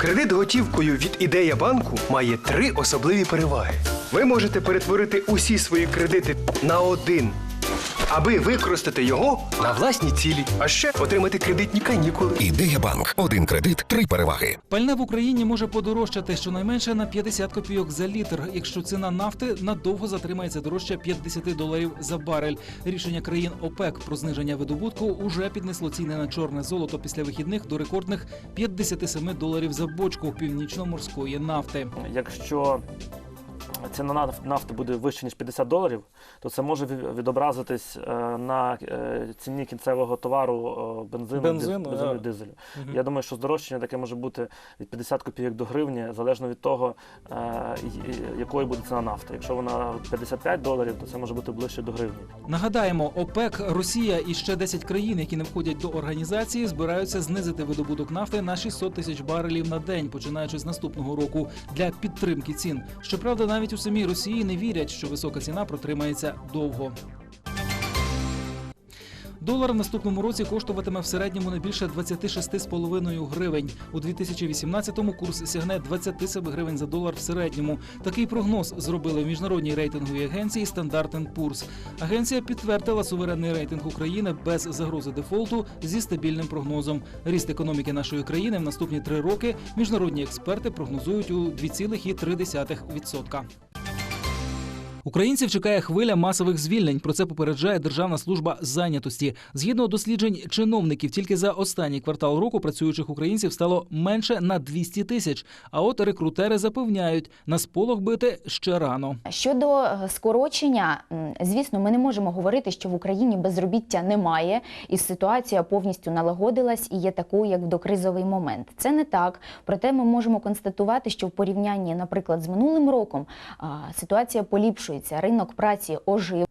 Кредит готівкою від ідея банку має три особливі переваги. Ви можете перетворити усі свої кредити на один, аби використати його на власні цілі, а ще отримати кредитні канікули. Ідея банк. Один кредит, три переваги. Пальне в Україні може подорожчати щонайменше на 50 копійок за літр, якщо ціна нафти надовго затримається дорожче 50 доларів за барель. Рішення країн ОПЕК про зниження видобутку уже піднесло ціни на чорне золото після вихідних до рекордних 57 доларів за бочку північно-морської нафти. Якщо ціна нафти буде вище ніж 50 доларів, то це може ві- відобразитись е, на е, ціні кінцевого товару е, бензину, Бензину, бензину і дизелю. Мгм. Я думаю, що здорожчання таке може бути від 50 копійок до гривні, залежно від того, якою буде ціна нафти. Якщо вона 55 доларів, то це може бути ближче до гривні. Нагадаємо, ОПЕК, Росія і ще 10 країн, які не входять до організації, збираються знизити видобуток нафти на 600 тисяч барелів на день, починаючи з наступного року для підтримки цін. Щоправда, навіть у самій Росії не вірять, що висока ціна протримається довго. Долар в наступному році коштуватиме в середньому не більше 26,5 гривень. У 2018-му курс сягне 27 гривень за долар в середньому. Такий прогноз зробили в міжнародній рейтинговій агенції Standard Poor's. Агенція підтвердила суверенний рейтинг України без загрози дефолту зі стабільним прогнозом. Ріст економіки нашої країни в наступні три роки міжнародні експерти прогнозують у 2,3%. Українців чекає хвиля масових звільнень. Про це попереджає Державна служба зайнятості. Згідно досліджень чиновників, тільки за останній квартал року працюючих українців стало менше на 200 тисяч. А от рекрутери запевняють, на сполох бити ще рано. Щодо е, скорочення, звісно, ми не можемо говорити, що в Україні безробіття немає, і ситуація повністю налагодилась і є такою, як в докризовий момент. Це не так. Проте ми можемо констатувати, що в порівнянні, наприклад, з минулим роком ситуація поліпшується, ринок праці ожив.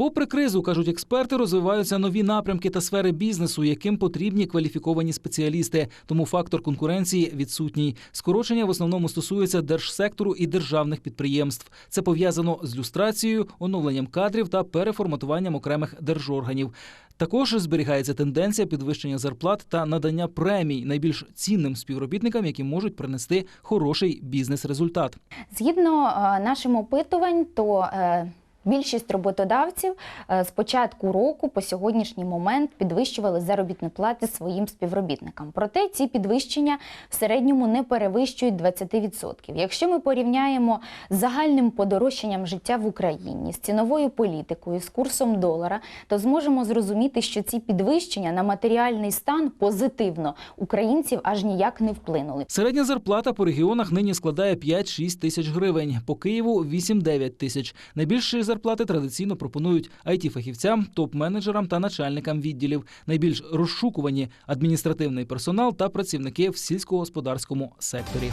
Попри кризу, кажуть експерти, розвиваються нові напрямки та сфери бізнесу, яким потрібні кваліфіковані спеціалісти. Тому фактор конкуренції відсутній. Скорочення в основному стосується держсектору і державних підприємств. Це пов'язано з люстрацією, оновленням кадрів та переформатуванням окремих держорганів. Також зберігається тенденція підвищення зарплат та надання премій найбільш цінним співробітникам, які можуть принести хороший бізнес-результат. Згідно е, нашим опитувань, то е, більшість роботодавців е, з початку року по сьогоднішній момент підвищували заробітні плати своїм співробітникам. Проте ці підвищення в середньому не перевищують 20%. Якщо ми порівняємо з загальним подорожчанням життя в Україні з ціновою політикою, з курсом долара, то зможемо зрозуміти, що ці підвищення на матеріальний стан позитивно українців аж ніяк не вплинули. Середня зарплата по регіонах нині складає 5-6 тисяч гривень, по Києву 8-9 тисяч. Найбільші зарплати традиційно пропонують IT-фахівцям, топ-менеджерам та начальникам відділів. Найбільш розшукувані адміністративний персонал та працівники в сільськогосподарському секторі.